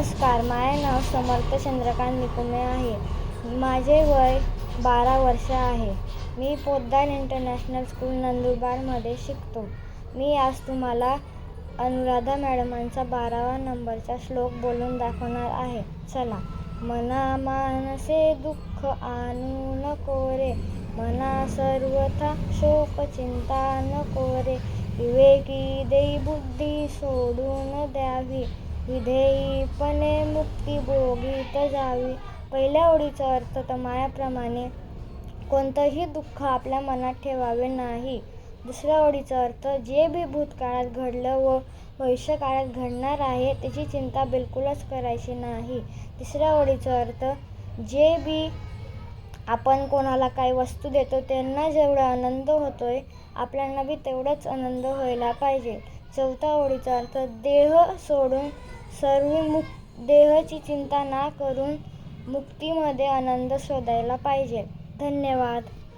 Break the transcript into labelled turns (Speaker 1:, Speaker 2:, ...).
Speaker 1: नमस्कार माझे नाव समर्थ चंद्रकांत निकुमे आहे. माझे वय बारा वर्ष आहे. मी पोद्दार इंटरनॅशनल स्कूल नंदुरबारमध्ये शिकतो. मी आज तुम्हाला अनुराधा मॅडमांचा बारावा नंबरचा श्लोक बोलून दाखवणार आहे. चला. मना मानसे दुःख आणू नको रे. मना सर्वथा शोक चिंता नको रे. विवेकी देई बुद्धी सोडून द्यावी. विधेयीपणे मुक्ती भोगीत जावी. पहिल्या ओळीचा अर्थ तर मायाप्रमाणे कोणतंही दुःख आपल्या मनात ठेवावे नाही. दुसऱ्या ओळीचा अर्थ जे बी भूतकाळात घडलं व भविष्यकाळात घडणार आहे त्याची चिंता बिलकुलच करायची नाही. तिसऱ्या ओळीचा अर्थ जे बी आपण कोणाला काही वस्तू देतो त्यांना जेवढा आनंद होतोय आपल्याला बी तेवढाच आनंद व्हायला पाहिजे. चौथा ओळीचा अर्थ देह सोडून सर्व मुक देहाची चिंता ना करून मुक्तीमध्ये आनंद शोधायला पाहिजे. धन्यवाद.